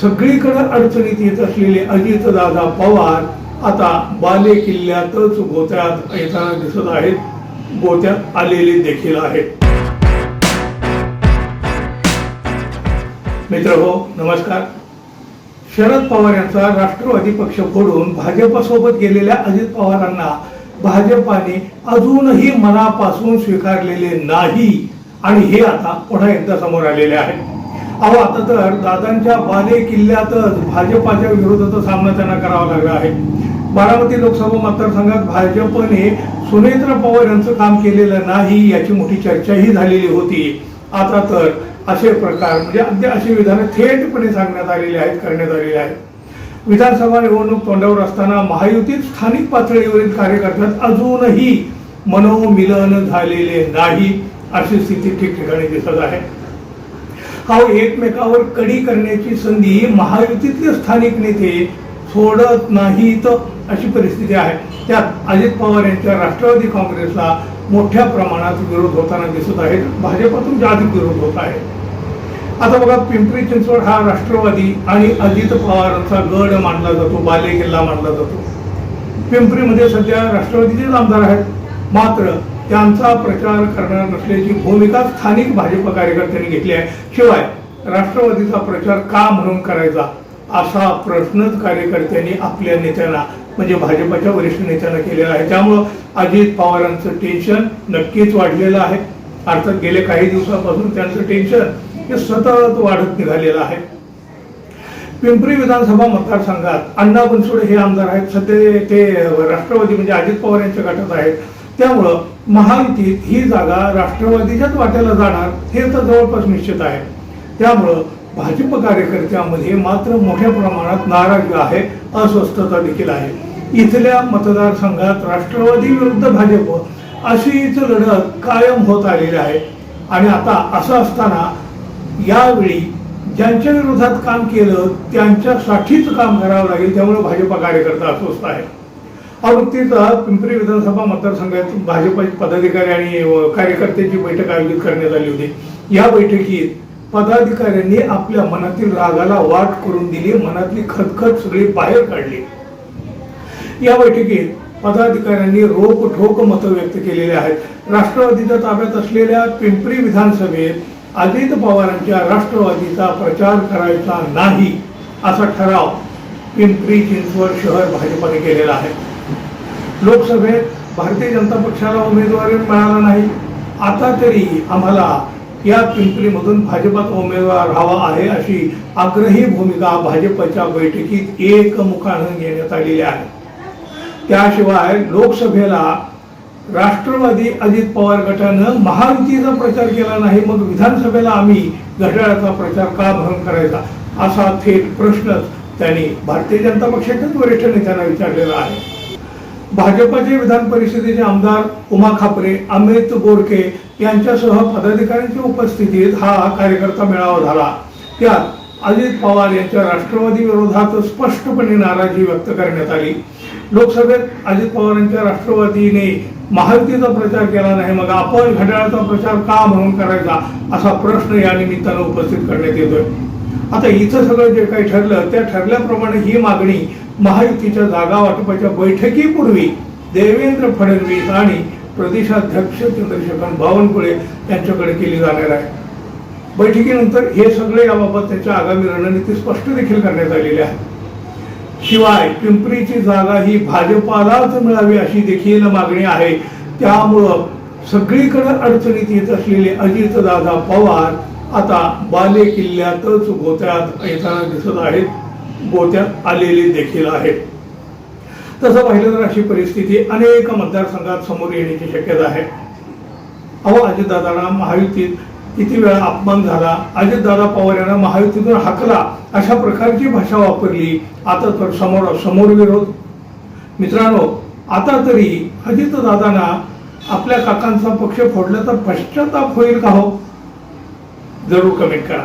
सगळीकडं अडचणीत येत असलेले अजितदादा पवार आता बाले किल्ल्यातच गोत्यात येताना दिसत आहेत. गोत्यात आलेले देखील आहेत. मित्र हो नमस्कार. शरद पवार यांचा राष्ट्रवादी पक्ष फोडून भाजपसोबत गेलेल्या अजित पवारांना भाजपाने अजूनही मनापासून स्वीकारलेले नाही. आणि हे आता पुन्हा एकदा समोर आलेले आहे. अहो आता तर दादांच्या बाले किल्ल्यातच भाजपाच्या विरोधाचा सामना त्यांना करावा लागला आहे. बारामती लोकसभा मतदारसंघात भाजपने सुनेत्र पवार यांचं काम केलेलं नाही याची मोठी चर्चाही झालेली होती. आता तर असे प्रकार म्हणजे अगदी अशी विधानं थेटपणे सांगण्यात आलेली आहेत करण्यात आलेली आहेत. विधानसभा निवडणूक तोंडावर असताना महायुतीत स्थानिक पातळीवरील कार्यकर्त्यात अजूनही मनोमिलन झालेले नाही अशी स्थिती ठिकठिकाणी दिसत आहे. हा एकमेकावर कडी करण्याची संधी महायुतीतले स्थानिक नेते सोडत नाहीत अशी परिस्थिती आहे. त्यात अजित पवार यांच्या राष्ट्रवादी काँग्रेसला मोठ्या प्रमाणात विरोध होताना दिसत आहे भाजपातून जास्त विरोध होत आहे. आता बघा पिंपरी चिंचवड हा राष्ट्रवादी आणि अजित पवारांचा गड मानला जातो बाले किल्ला मानला जातो. पिंपरीमध्ये सध्या राष्ट्रवादीचेच आमदार आहेत. मात्र त्यांचा प्रचार करणार नसल्याची भूमिका स्थानिक भाजप कार्यकर्त्यांनी घेतली आहे. शिवाय राष्ट्रवादीचा प्रचार का म्हणून करायचा असा प्रश्नच कार्यकर्त्यांनी आपल्या नेत्यांना म्हणजे भाजपच्या वरिष्ठ नेत्यांना केलेला आहे. त्यामुळं अजित पवारांचं टेन्शन नक्कीच वाढलेलं आहे. अर्थात गेले काही दिवसापासून त्यांचं टेन्शन हे सतत वाढत निघालेलं आहे. पिंपरी विधानसभा मतदारसंघात अण्णा बनसोडे हे आमदार आहेत. सध्या ते राष्ट्रवादी म्हणजे अजित पवार यांच्या गटात आहेत. त्यामुळं महायुतीत ही जागा राष्ट्रवादीच्याच वाट्याला जाणार हे तर जवळपास निश्चित आहे. त्यामुळं भाजप कार्यकर्त्यांमध्ये मात्र मोठ्या प्रमाणात नाराजी आहे अस्वस्थता देखील आहे. इथल्या मतदारसंघात राष्ट्रवादी विरुद्ध भाजप अशीच लढत कायम होत आलेली आहे. आणि आता असं असताना यावेळी ज्यांच्या विरोधात काम केलं त्यांच्यासाठीच काम करावं लागेल त्यामुळे भाजपा कार्यकर्ता अस्वस्थ आहे. हा आवृत्तीचा पिंपरी विधानसभा मतदारसंघात भाजपाचे पदाधिकारी आणि कार्यकर्त्यांची बैठक आयोजित करण्यात आली होती. या बैठकीत पदाधिकाऱ्यांनी आपल्या मनातील रागाला वाट करून दिली मनातली खतखत सगळी बाहेर काढली. या बैठकीत पदाधिकाऱ्यांनी रोख ठोक मतं व्यक्त केलेली आहेत. राष्ट्रवादीच्या ताब्यात असलेल्या पिंपरी विधानसभेत अजित पवारांच्या राष्ट्रवादीचा प्रचार करायचा नाही असा ठराव पिंपरी चिंचवड शहर भाजपाने केलेला आहे. लोकसभेत भारतीय जनता पक्षाला उमेदवारी मिळाला नाही. आता तरी आम्हाला या पिंपरीमधून भाजपात उमेदवार हवा आहे अशी आग्रही भूमिका भाजपच्या बैठकीत एकमुखानं घेण्यात आलेली आहे. त्याशिवाय लोकसभेला राष्ट्रवादी अजित पवार गटानं महायुतीचा प्रचार केला नाही मग विधानसभेला आम्ही घड्याळाचा प्रचार का भरून करायचा? असा थेट प्रश्नच त्यांनी भारतीय जनता पक्षाच्याच वरिष्ठ नेत्यांना विचारलेला आहे. भाजपचे विधान परिषदेचे आमदार उमा खापरे अमित बोरके यांच्यासह पदाधिकाऱ्यांच्या उपस्थितीत हा कार्यकर्ता मेळावा झाला. त्यात अजित पवार यांच्या राष्ट्रवादी विरोधात स्पष्टपणे नाराजी व्यक्त करण्यात आली. लोकसभेत अजित पवारांच्या राष्ट्रवादीने महायुतीचा प्रचार केला नाही मग आपण घड्याळाचा प्रचार का म्हणून करायचा असा प्रश्न या निमित्तानं उपस्थित करण्यात येतोय. आता इथं सगळं जे काही ठरलं त्या ठरल्याप्रमाणे ही मागणी महायुतीच्या जागा वाटपाच्या बैठकीपूर्वी देवेंद्र फडणवीस आणि प्रदेशाध्यक्ष चंद्रशेखर बावनकुळे यांच्याकडे केली जाणार आहे. बैठकीनंतर हे सगळे याबाबत त्याच्या आगामी रणनीती स्पष्ट देखील करण्यात आलेली आहे. शिवाय पिंपरीची जागा ही भाजपालाच मिळावी अशी देखील मागणी आहे. त्यामुळं सगळीकडे अडचणीत येत असलेले अजितदादा पवार आता बाले किल्ल्यातच गोत्यात येताना दिसत आहेत. गोत्यात आलेले देखील आहेत. तसं पाहिलं तर अशी परिस्थिती अनेक मतदारसंघात समोर येण्याची शक्यता आहे. अहो अजितदादांना महायुतीत किती वेळा अपमान झाला अजितदादा पवार यांना महायुतीतून हाकला अशा प्रकारची भाषा वापरली आता तर समोर समोर विरोध. मित्रांनो आता तरी अजितदादांना आपल्या काकांचा पक्ष फोडला तर पश्चाताप होईल का हो? जरूर कमेंट करा.